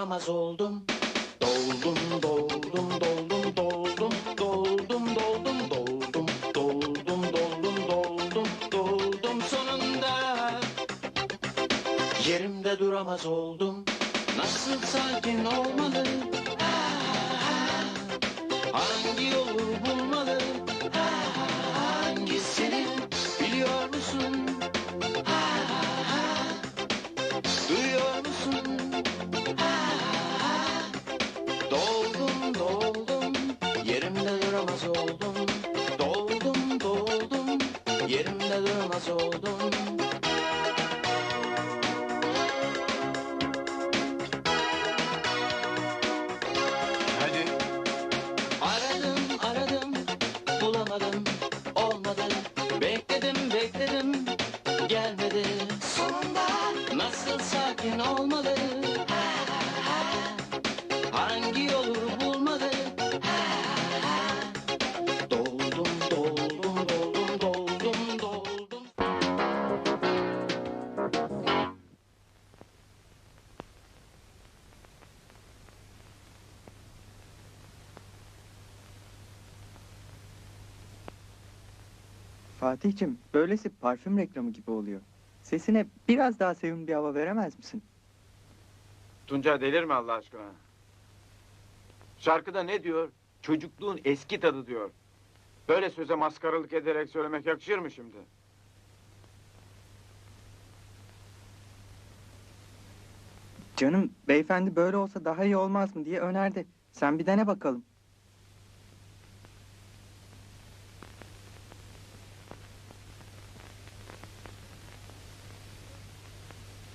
Duramaz oldum. Doldum, doldum, doldum, doldum, doldum, doldum, doldum, doldum, doldum, doldum, doldum sonunda. Yerimde duramaz oldum. Nasıl sakin olmalı? Hangi yolu bulmalı? Fatih'cim böylesi parfüm reklamı gibi oluyor. Sesine biraz daha sevimli bir hava veremez misin? Tunca delirme Allah aşkına. Şarkıda ne diyor? Çocukluğun eski tadı diyor. Böyle söze maskaralık ederek söylemek yakışır mı şimdi? Canım beyefendi böyle olsa daha iyi olmaz mı diye önerdi. Sen bir dene bakalım.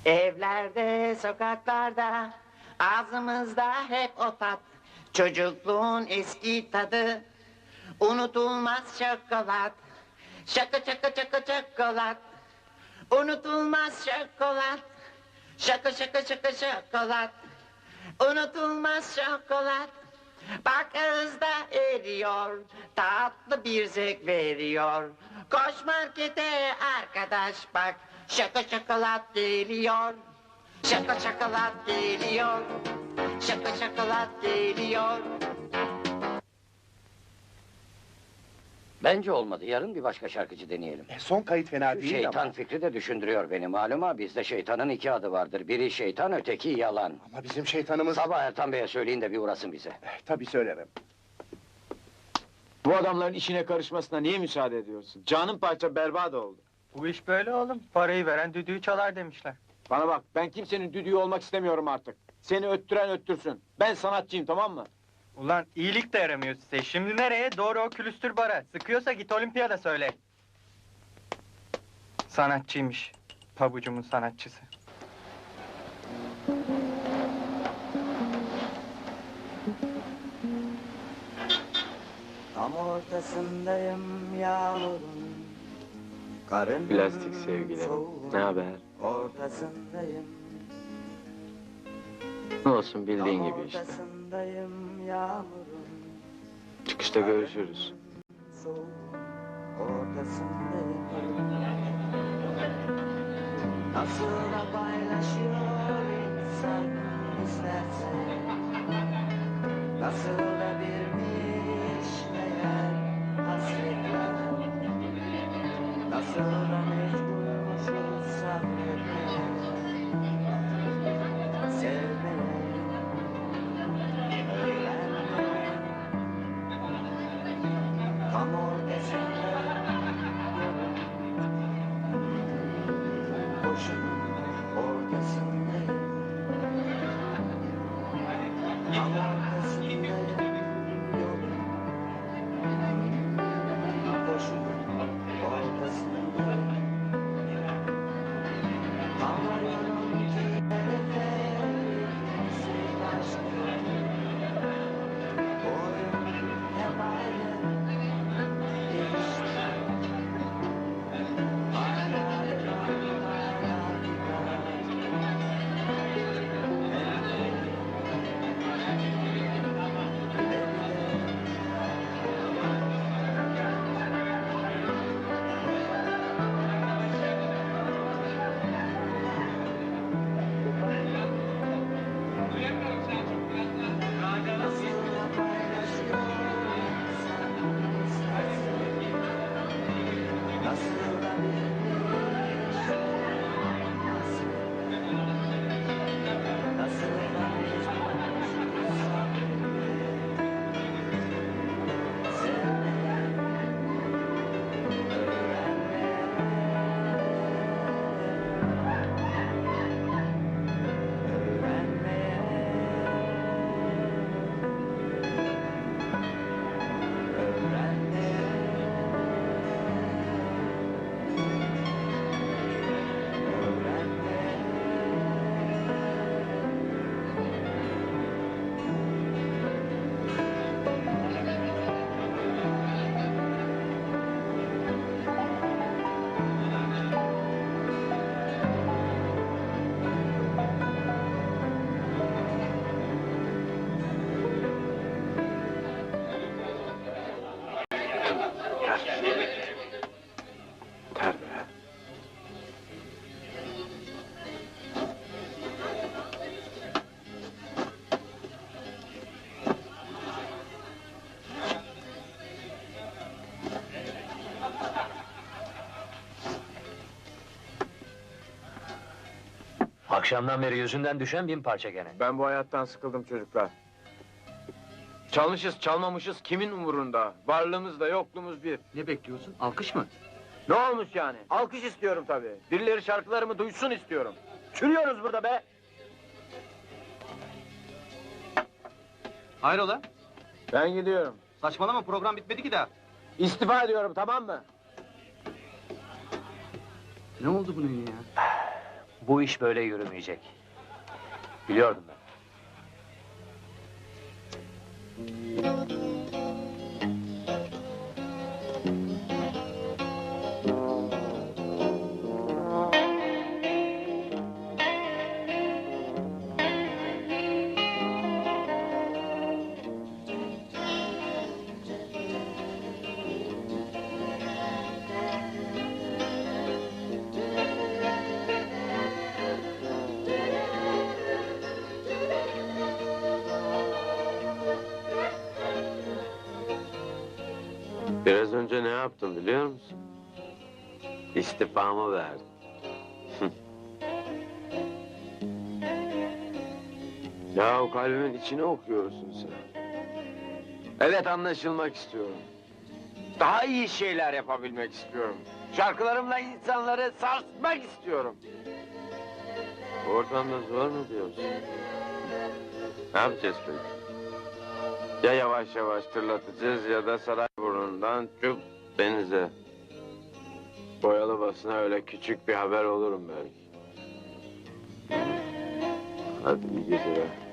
Evlerde, sokaklarda, ağzımızda hep o tat. Çocukluğun eski tadı, unutulmaz şokolat. Şaka şaka şaka şokolat, unutulmaz şokolat. Şaka şaka şaka şokolat, unutulmaz şokolat. Bak ağızda eriyor, tatlı bir zevk veriyor. Koş markete arkadaş bak, şaka şokolat geliyor. Şaka şokolat geliyor, şaka şokolat geliyor. Bence olmadı. Yarın bir başka şarkıcı deneyelim. E, Son kayıt fena değil Şeytan ama. fikri de düşündürüyor beni maluma. Bizde şeytanın iki adı vardır. Biri şeytan, öteki yalan. Ama bizim şeytanımız... Sabah Ertan Bey'e söyleyin de bir uğrasın bize. Eh, Tabii söylerim. Bu adamların işine karışmasına niye müsaade ediyorsun? Canın parça berbat oldu. Bu iş böyle oğlum. Parayı veren düdüğü çalar demişler. Bana bak ben kimsenin düdüğü olmak istemiyorum artık. Seni öttüren öttürsün. Ben sanatçıyım tamam mı? Ulan iyilik de yaramıyor size. Şimdi nereye? Doğru o külüstür bara. Sıkıyorsa git olimpiyada söyle. Sanatçıymış. Pabucumun sanatçısı. Tam ortasındayım yağmurun. Karın Plastik sevgilim. Ne haber? Ortasındayım. Ne olsun bildiğin gibi işte. ortasındayım yağmurun. Çıkışta görüşürüz. Soğuk ortasındayım. Nasıl da paylaşıyor insan isterse. Nasıl Akşamdan beri yüzünden düşen bin parça gene. Ben bu hayattan sıkıldım çocuklar. Çalmışız çalmamışız kimin umurunda? Varlığımız da yokluğumuz bir. Ne bekliyorsun? Alkış mı? Ne olmuş yani? Alkış istiyorum tabii. Birileri şarkılarımı duysun istiyorum. Çürüyoruz burada be. Hayrola? Ben gidiyorum. Saçmalama program bitmedi ki daha. İstifa ediyorum tamam mı? Ne oldu bunun ya? Bu iş böyle yürümeyecek. Biliyordum ben. Biraz önce ne yaptım biliyor musun? İstifamı verdim. ya o kalbimin içine okuyorsun sen. Evet anlaşılmak istiyorum. Daha iyi şeyler yapabilmek istiyorum. Şarkılarımla insanları sarsmak istiyorum. Ortamda zor mu diyorsun? Ne yapacağız peki? Ya yavaş yavaş tırlatacağız ya da saray burnundan çup denize. Boyalı basına öyle küçük bir haber olurum belki. Hadi iyi geceler.